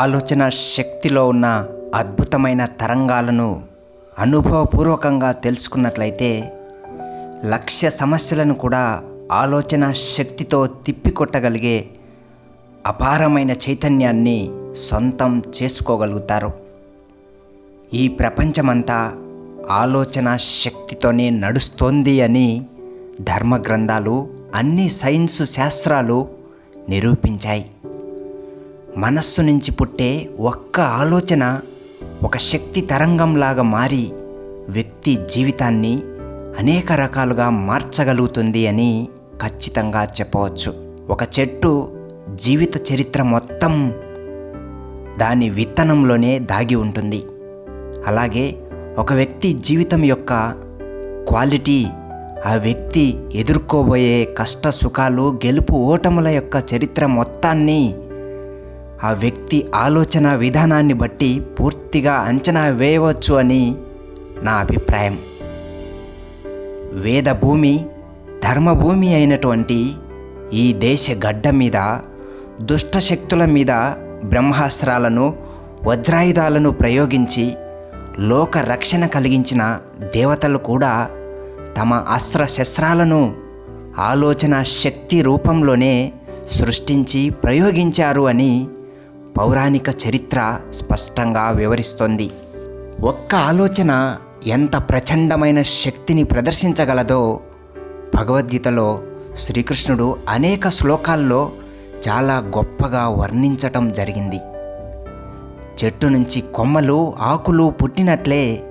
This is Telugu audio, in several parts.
ఆలోచన శక్తిలో ఉన్న అద్భుతమైన తరంగాలను అనుభవపూర్వకంగా తెలుసుకున్నట్లయితే లక్ష్య సమస్యలను కూడా ఆలోచన శక్తితో తిప్పికొట్టగలిగే అపారమైన చైతన్యాన్ని సొంతం చేసుకోగలుగుతారు. ఈ ప్రపంచమంతా ఆలోచన శక్తితోనే నడుస్తోంది అని ధర్మ గ్రంథాలు అన్ని సైన్సు శాస్త్రాలు నిరూపించాయి. మనస్సు నుంచి పుట్టే ఒక్క ఆలోచన ఒక శక్తి తరంగంలాగా మారి వ్యక్తి జీవితాన్ని అనేక రకాలుగా మార్చగలుగుతుంది అని ఖచ్చితంగా చెప్పవచ్చు. ఒక చెట్టు జీవిత చరిత్ర మొత్తం దాని విత్తనంలోనే దాగి ఉంటుంది. అలాగే ఒక వ్యక్తి జీవితం యొక్క క్వాలిటీ ఆ వ్యక్తి ఎదుర్కోబోయే కష్ట సుఖాలు గెలుపు ఓటముల యొక్క చరిత్ర మొత్తాన్ని ఆ వ్యక్తి ఆలోచన విధానాన్ని బట్టి పూర్తిగా అంచనా వేయవచ్చు అని నా అభిప్రాయం. వేదభూమి ధర్మభూమి అయినటువంటి ఈ దేశ గడ్డ మీద దుష్ట శక్తుల మీద బ్రహ్మాస్త్రాలను వజ్రాయుధాలను ప్రయోగించి లోక రక్షణ కలిగించిన దేవతలు కూడా తమ అస్త్ర శస్త్రాలను ఆలోచన శక్తి రూపంలోనే సృష్టించి ప్రయోగించారు అని పౌరాణిక చరిత్ర స్పష్టంగా వివరిస్తోంది. ఒక్క ఆలోచన ఎంత ప్రచండమైన శక్తిని ప్రదర్శించగలదో భగవద్గీతలో శ్రీకృష్ణుడు అనేక శ్లోకాల్లో చాలా గొప్పగా వర్ణించటం జరిగింది. చెట్టు నుంచి కొమ్మలు ఆకులు పుట్టినట్లే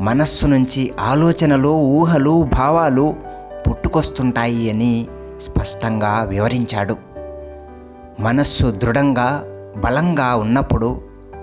మనస్సు నుంచి ఆలోచనలు ఊహలు భావాలు పుట్టుకొస్తుంటాయి అని స్పష్టంగా వివరించాడు. మనస్సు దృఢంగా బలంగా ఉన్నప్పుడు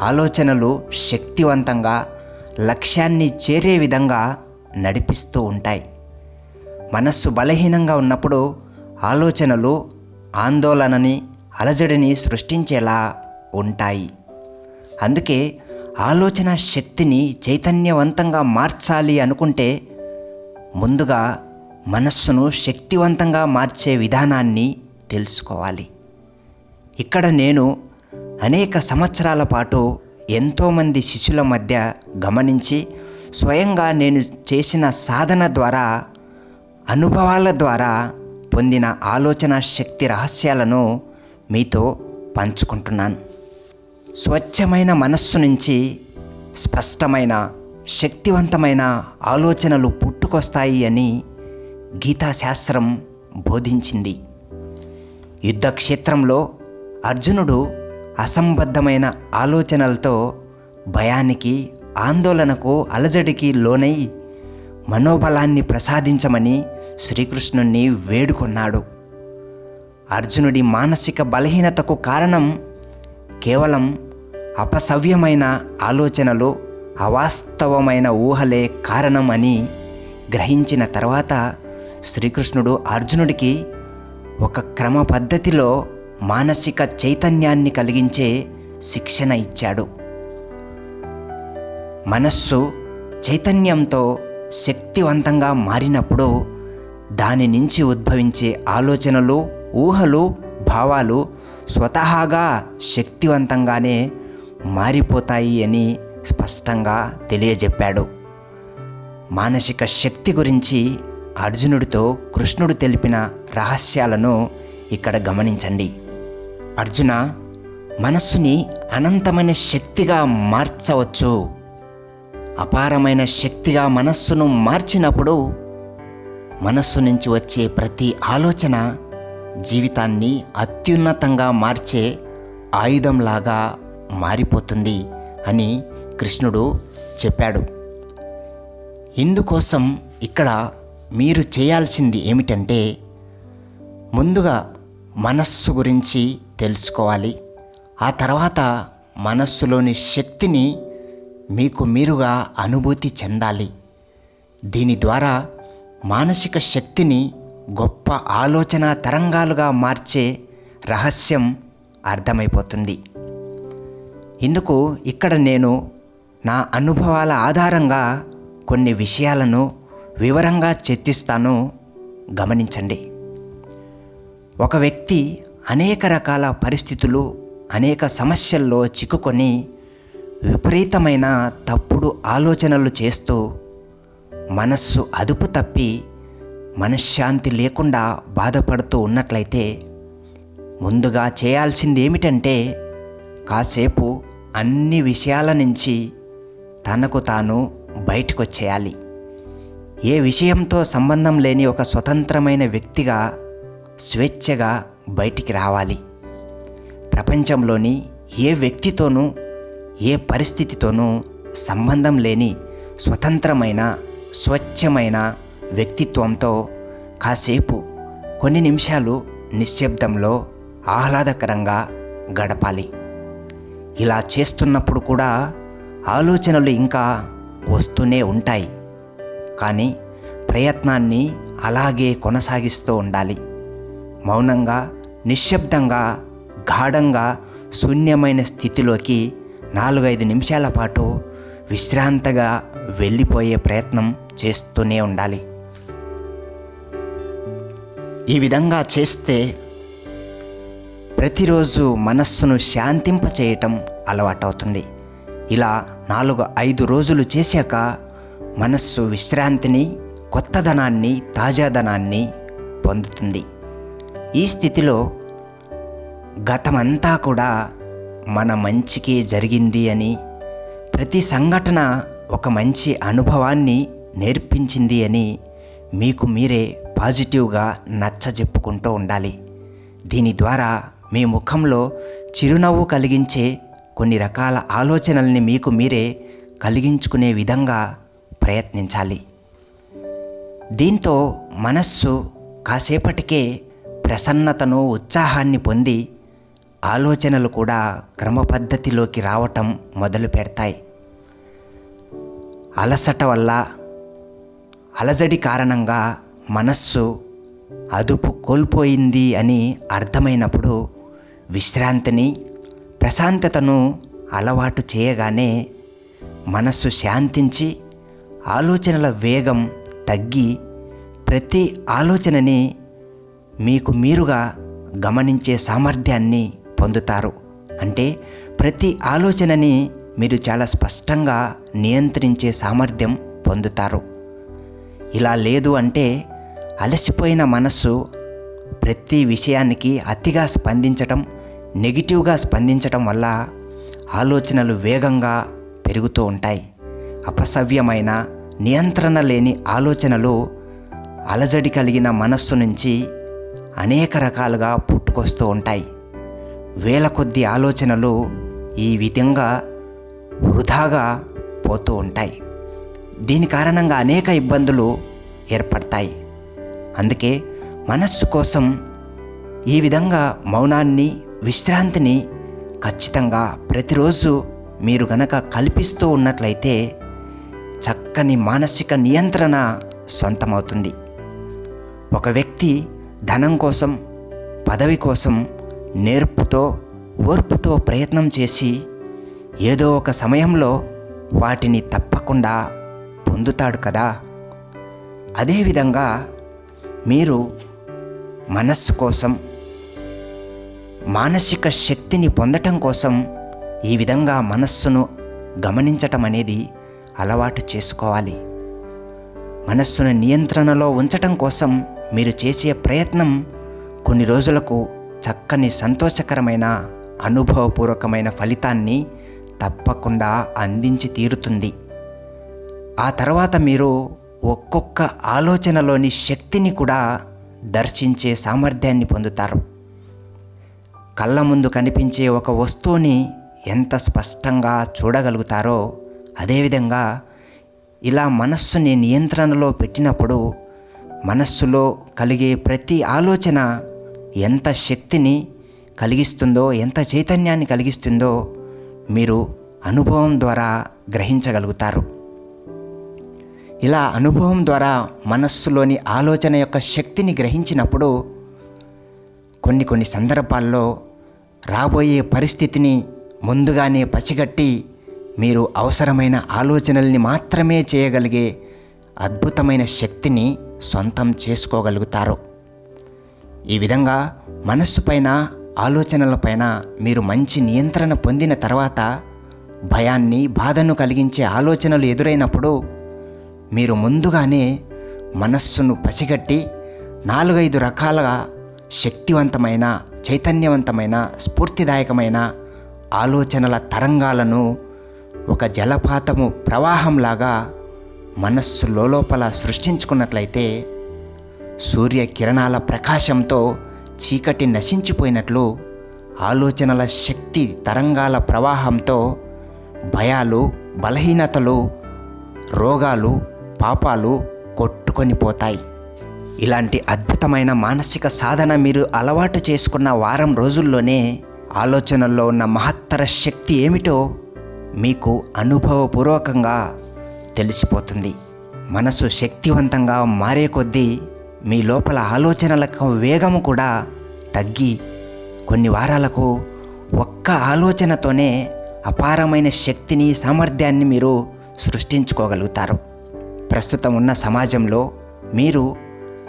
ఆలోచనలు శక్తివంతంగా లక్ష్యాన్ని చేరే విధంగా నడిపిస్తూ ఉంటాయి. మనస్సు బలహీనంగా ఉన్నప్పుడు ఆలోచనలు ఆందోళనని అలజడిని సృష్టించేలా ఉంటాయి. అందుకే ఆలోచన శక్తిని చైతన్యవంతంగా మార్చాలి అనుకుంటే ముందుగా మనస్సును శక్తివంతంగా మార్చే విధానాన్ని తెలుసుకోవాలి. ఇక్కడ నేను అనేక సంవత్సరాల పాటు ఎంతోమంది శిష్యుల మధ్య గమనించి స్వయంగా నేను చేసిన సాధన ద్వారా అనుభవాల ద్వారా పొందిన ఆలోచన శక్తి రహస్యాలను మీతో పంచుకుంటున్నాను. స్వచ్ఛమైన మనస్సు నుంచి స్పష్టమైన శక్తివంతమైన ఆలోచనలు పుట్టుకొస్తాయి అని గీతాశాస్త్రం బోధించింది. యుద్ధక్షేత్రంలో అర్జునుడు అసంబద్ధమైన ఆలోచనలతో భయానికి ఆందోళనకు అలజడికి లోనై మనోబలాన్ని ప్రసాదించమని శ్రీకృష్ణుణ్ణి వేడుకొన్నాడు. అర్జునుడి మానసిక బలహీనతకు కారణం కేవలం అపసవ్యమైన ఆలోచనలు అవాస్తవమైన ఊహలే కారణం అని గ్రహించిన తర్వాత శ్రీకృష్ణుడు అర్జునుడికి ఒక క్రమ పద్ధతిలో మానసిక చైతన్యాన్ని కలిగించే శిక్షణ ఇచ్చాడు. మనస్సు చైతన్యంతో శక్తివంతంగా మారినప్పుడు దాని నుంచి ఉద్భవించే ఆలోచనలు ఊహలు భావాలు స్వతహాగా శక్తివంతంగానే మారిపోతాయి అని స్పష్టంగా తెలియజెప్పాడు. మానసిక శక్తి గురించి అర్జునుడితో కృష్ణుడు తెలిపిన రహస్యాలను ఇక్కడ గమనించండి. అర్జున మనస్సుని అనంతమైన శక్తిగా మార్చవచ్చు. అపారమైన శక్తిగా మనస్సును మార్చినప్పుడు మనస్సు నుంచి వచ్చే ప్రతి ఆలోచన జీవితాన్ని అత్యున్నతంగా మార్చే ఆయుధంలాగా మారిపోతుంది అని కృష్ణుడు చెప్పాడు. ఇందుకోసం ఇక్కడ మీరు చేయాల్సింది ఏమిటంటే ముందుగా మనస్సు గురించి తెలుసుకోవాలి. ఆ తర్వాత మనస్సులోని శక్తిని మీకు మీరుగా అనుభూతి చెందాలి. దీని ద్వారా మానసిక శక్తిని గొప్ప ఆలోచన తరంగాలుగా మార్చే రహస్యం అర్థమైపోతుంది. ఇందుకు ఇక్కడ నేను నా అనుభవాల ఆధారంగా కొన్ని విషయాలను వివరంగా చర్చిస్తాను. గమనించండి. ఒక వ్యక్తి అనేక రకాల పరిస్థితులు అనేక సమస్యల్లో చిక్కుకొని విపరీతమైన తప్పుడు ఆలోచనలు చేస్తూ మనస్సు అదుపు తప్పి మనశ్శాంతి లేకుండా బాధపడుతూ ఉన్నట్లయితే ముందుగా చేయాల్సింది ఏమిటంటే కాసేపు అన్ని విషయాల నుంచి తనకు తాను బయటకు వచ్చేయాలి ఏ విషయంతో సంబంధం లేని ఒక స్వతంత్రమైన వ్యక్తిగా స్వేచ్ఛగా బయటికి రావాలి. ప్రపంచంలోని ఏ వ్యక్తితోనూ ఏ పరిస్థితితోనూ సంబంధం లేని స్వతంత్రమైన స్వచ్ఛమైన వ్యక్తిత్వంతో కాసేపు కొన్ని నిమిషాలు నిశ్శబ్దంలో ఆహ్లాదకరంగా గడపాలి. ఇలా చేస్తున్నప్పుడు కూడా ఆలోచనలు ఇంకా వస్తూనే ఉంటాయి. కానీ ప్రయత్నాన్ని అలాగే కొనసాగిస్తూ ఉండాలి. మౌనంగా నిశ్శబ్దంగా గాఢంగా శూన్యమైన స్థితిలోకి నాలుగైదు నిమిషాల పాటు విశ్రాంతగా వెళ్ళిపోయే ప్రయత్నం చేస్తూనే ఉండాలి. ఈ విధంగా చేస్తే ప్రతిరోజు మనస్సును శాంతింపచేయటం అలవాటవుతుంది. ఇలా నాలుగు ఐదు రోజులు చేశాక మనస్సు విశ్రాంతిని కొత్తదనాన్ని తాజాదనాన్ని పొందుతుంది. ఈ స్థితిలో గతమంతా కూడా మన మంచికి జరిగింది అని ప్రతి సంఘటన ఒక మంచి అనుభవాన్ని నేర్పించింది అని మీకు మీరే పాజిటివ్గా నచ్చ చెప్పుకుంటూ ఉండాలి. దీని ద్వారా మీ ముఖంలో చిరునవ్వు కలిగించే కొన్ని రకాల ఆలోచనల్ని మీకు మీరే కలిగించుకునే విధంగా ప్రయత్నించాలి. దీంతో మనస్సు కాసేపటికే ప్రసన్నతను ఉత్సాహాన్ని పొంది ఆలోచనలు కూడా క్రమపద్ధతిలోకి రావటం మొదలు పెడతాయి. అలసట వల్ల అలజడి కారణంగా మనస్సు అదుపు కోల్పోయింది అని అర్థమైనప్పుడు విశ్రాంతిని ప్రశాంతతను అలవాటు చేయగానే మనస్సు శాంతించి ఆలోచనల వేగం తగ్గి ప్రతి ఆలోచనని మీకు మీరుగా గమనించే సామర్థ్యాన్ని పొందుతారు. అంటే ప్రతి ఆలోచనని మీరు చాలా స్పష్టంగా నియంత్రించే సామర్థ్యం పొందుతారు. ఇలా లేదు అంటే అలసిపోయిన మనస్సు ప్రతి విషయానికి అతిగా స్పందించటం నెగిటివ్గా స్పందించటం వల్ల ఆలోచనలు వేగంగా పెరుగుతూ ఉంటాయి. అపసవ్యమైన నియంత్రణ లేని ఆలోచనలు అలజడి కలిగిన మనస్సు నుంచి అనేక రకాలుగా పుట్టుకొస్తూ ఉంటాయి. వేల కొద్ది ఆలోచనలు ఈ విధంగా వృధాగా పోతూ ఉంటాయి. దీని కారణంగా అనేక ఇబ్బందులు ఏర్పడతాయి. అందుకే మనస్సు కోసం ఈ విధంగా మౌనాన్ని విశ్రాంతిని ఖచ్చితంగా ప్రతిరోజు మీరు గనక కల్పిస్తూ ఉన్నట్లయితే చక్కని మానసిక నియంత్రణ సొంతమవుతుంది. ఒక వ్యక్తి ధనం కోసం పదవి కోసం నేర్పుతో ఓర్పుతో ప్రయత్నం చేసి ఏదో ఒక సమయంలో వాటిని తప్పకుండా పొందుతాడు కదా. అదేవిధంగా మీరు మనస్సు కోసం మానసిక శక్తిని పొందటం కోసం ఈ విధంగా మనస్సును గమనించటం అనేది అలవాటు చేసుకోవాలి. మనస్సును నియంత్రణలో ఉంచటం కోసం మీరు చేసే ప్రయత్నం కొన్ని రోజులకు చక్కని సంతోషకరమైన అనుభవపూర్వకమైన ఫలితాన్ని తప్పకుండా అందించి తీరుతుంది. ఆ తర్వాత మీరు ఒక్కొక్క ఆలోచనలోని శక్తిని కూడా దర్శించే సామర్థ్యాన్ని పొందుతారు. కళ్ళ ముందు కనిపించే ఒక వస్తువుని ఎంత స్పష్టంగా చూడగలుగుతారో అదేవిధంగా ఇలా మనస్సుని నియంత్రణలో పెట్టినప్పుడు మనస్సులో కలిగే ప్రతి ఆలోచన ఎంత శక్తిని కలిగిస్తుందో ఎంత చైతన్యాన్ని కలిగిస్తుందో మీరు అనుభవం ద్వారా గ్రహించగలుగుతారు. ఇలా అనుభవం ద్వారా మనస్సులోని ఆలోచన యొక్క శక్తిని గ్రహించినప్పుడు కొన్ని కొన్ని సందర్భాల్లో రాబోయే పరిస్థితిని ముందుగానే పసిగట్టి మీరు అవసరమైన ఆలోచనల్ని మాత్రమే చేయగలిగే అద్భుతమైన శక్తిని సొంతం చేసుకోగలుగుతారు. ఈ విధంగా మనస్సు పైన ఆలోచనలపైన మీరు మంచి నియంత్రణ పొందిన తర్వాత భయాన్ని బాధను కలిగించే ఆలోచనలు ఎదురైనప్పుడు మీరు ముందుగానే మనస్సును పసిగట్టి నాలుగైదు రకాలుగా శక్తివంతమైన చైతన్యవంతమైన స్ఫూర్తిదాయకమైన ఆలోచనల తరంగాలను ఒక జలపాతము ప్రవాహంలాగా మనస్సు లోపల సృష్టించుకున్నట్లయితే సూర్య కిరణాల ప్రకాశంతో చీకటి నశించిపోయినట్లు ఆలోచనల శక్తి తరంగాల ప్రవాహంతో భయాలు బలహీనతలు రోగాలు పాపాలు కొట్టుకొని పోతాయి. ఇలాంటి అద్భుతమైన మానసిక సాధన మీరు అలవాటు చేసుకున్న వారం రోజుల్లోనే ఆలోచనల్లో ఉన్న మహత్తర శక్తి ఏమిటో మీకు అనుభవపూర్వకంగా తెలిసిపోతుంది. మనసు శక్తివంతంగా మారే కొద్దీ మీ లోపల ఆలోచనలకు వేగము కూడా తగ్గి కొన్ని వారాలకు ఒక్క ఆలోచనతోనే అపారమైన శక్తిని సామర్థ్యాన్ని మీరు సృష్టించుకోగలుగుతారు. ప్రస్తుతం ఉన్న సమాజంలో మీరు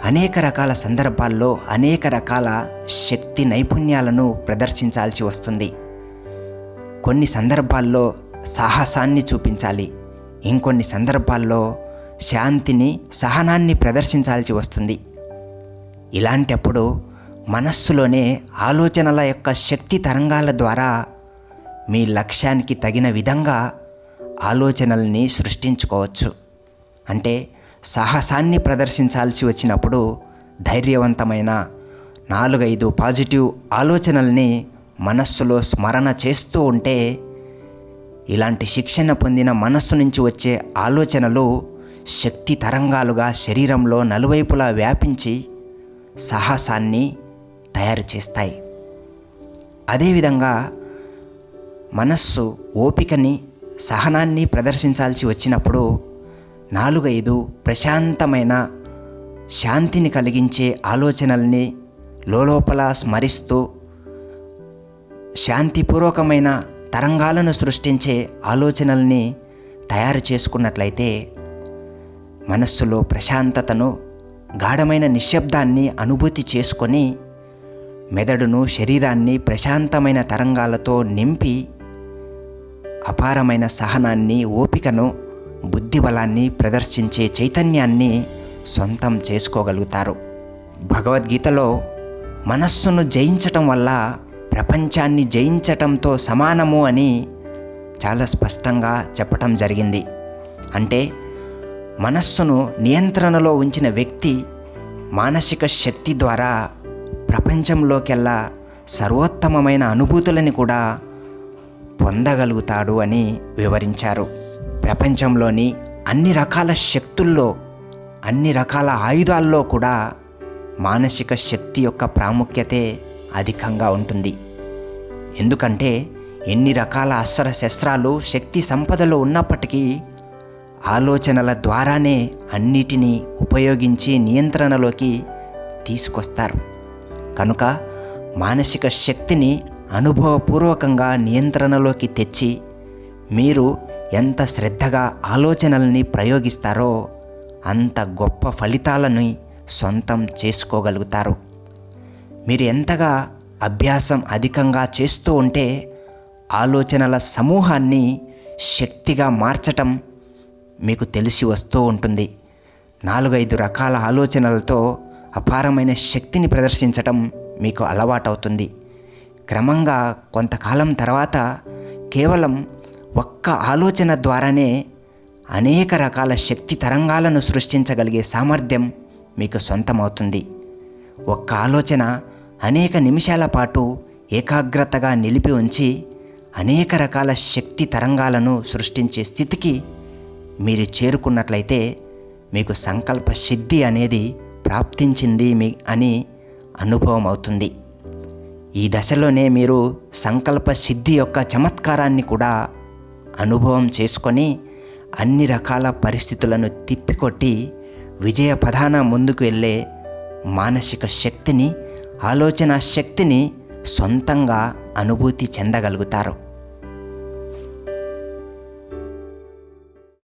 అనేక రకాల సందర్భాల్లో అనేక రకాల శక్తి నైపుణ్యాలను ప్రదర్శించాల్సి వస్తుంది. కొన్ని సందర్భాల్లో సాహసాన్ని చూపించాలి. ఇంకొన్ని సందర్భాల్లో శాంతిని సహనాన్ని ప్రదర్శించాల్సి వస్తుంది. ఇలాంటప్పుడు మనస్సులోనే ఆలోచనల యొక్క శక్తి తరంగాల ద్వారా మీ లక్ష్యానికి తగిన విధంగా ఆలోచనల్ని సృష్టించుకోవచ్చు. అంటే సాహసాన్ని ప్రదర్శించాల్సి వచ్చినప్పుడు ధైర్యవంతమైన నాలుగైదు పాజిటివ్ ఆలోచనల్ని మనస్సులో స్మరణ చేస్తూ ఉంటే ఇలాంటి శిక్షణ పొందిన మనస్సు నుంచి వచ్చే ఆలోచనలు శక్తి తరంగాలుగా శరీరంలో నలువైపులా వ్యాపించి సాహసాన్ని తయారు చేస్తాయి. అదేవిధంగా మనస్సు ఓపికని సహనాన్ని ప్రదర్శించాల్సి వచ్చినప్పుడు నాలుగైదు ప్రశాంతమైన శాంతిని కలిగించే ఆలోచనల్ని లోపల స్మరిస్తూ శాంతిపూర్వకమైన తరంగాలను సృష్టించే ఆలోచనల్ని తయారు చేసుకున్నట్లయితే మనస్సులో ప్రశాంతతను గాఢమైన నిశ్శబ్దాన్ని అనుభూతి చేసుకొని మెదడును శరీరాన్ని ప్రశాంతమైన తరంగాలతో నింపి అపారమైన సహనాన్ని ఓపికను బుద్ధిబలాన్ని ప్రదర్శించే చైతన్యాన్ని సొంతం చేసుకోగలుగుతారు. భగవద్గీతలో మనస్సును జయించటం వల్ల ప్రపంచాన్ని జయించటంతో సమానము అని చాలా స్పష్టంగా చెప్పటం జరిగింది. అంటే మనస్సును నియంత్రణలో ఉంచిన వ్యక్తి మానసిక శక్తి ద్వారా ప్రపంచంలోకెల్లా సర్వోత్తమమైన అనుభూతులని కూడా పొందగలుగుతాడు అని వివరించారు. ప్రపంచంలోని అన్ని రకాల శక్తుల్లో అన్ని రకాల ఆయుధాల్లో కూడా మానసిక శక్తి యొక్క ప్రాముఖ్యతే అధికంగా ఉంటుంది. ఎందుకంటే ఎన్ని రకాల అస్త్ర శస్త్రాలు శక్తి సంపదలో ఉన్నప్పటికీ ఆలోచనల ద్వారానే అన్నిటినీ ఉపయోగించి నియంత్రణలోకి తీసుకొస్తారు. కనుక మానసిక శక్తిని అనుభవపూర్వకంగా నియంత్రణలోకి తెచ్చి మీరు ఎంత శ్రద్ధగా ఆలోచనల్ని ప్రయోగిస్తారో అంత గొప్ప ఫలితాలని సొంతం చేసుకోగలుగుతారు. మీరు ఎంతగా అభ్యాసం అధికంగా చేస్తూ ఉంటే ఆలోచనల సమూహాన్ని శక్తిగా మార్చటం మీకు తెలిసి వస్తూ ఉంటుంది. నాలుగైదు రకాల ఆలోచనలతో అపారమైన శక్తిని ప్రదర్శించటం మీకు అలవాటవుతుంది. క్రమంగా కొంతకాలం తర్వాత కేవలం ఒక్క ఆలోచన ద్వారానే అనేక రకాల శక్తి తరంగాలను సృష్టించగలిగే సామర్థ్యం మీకు సొంతమవుతుంది. ఒక్క ఆలోచన అనేక నిమిషాల పాటు ఏకాగ్రతగా నిలిపి ఉంచి అనేక రకాల శక్తి తరంగాలను సృష్టించే స్థితికి మీరు చేరుకున్నట్లయితే మీకు సంకల్ప సిద్ధి అనేది ప్రాప్తించింది మీ అని అనుభవం అవుతుంది ఈ దశలోనే మీరు సంకల్ప సిద్ధి యొక్క చమత్కారాన్ని కూడా అనుభవం చేసుకొని అన్ని రకాల పరిస్థితులను తిప్పికొట్టి విజయ పదాన ముందుకు వెళ్ళే మానసిక శక్తిని ఆలోచన శక్తిని సొంతంగా అనుభూతి చెందగలుగుతారు.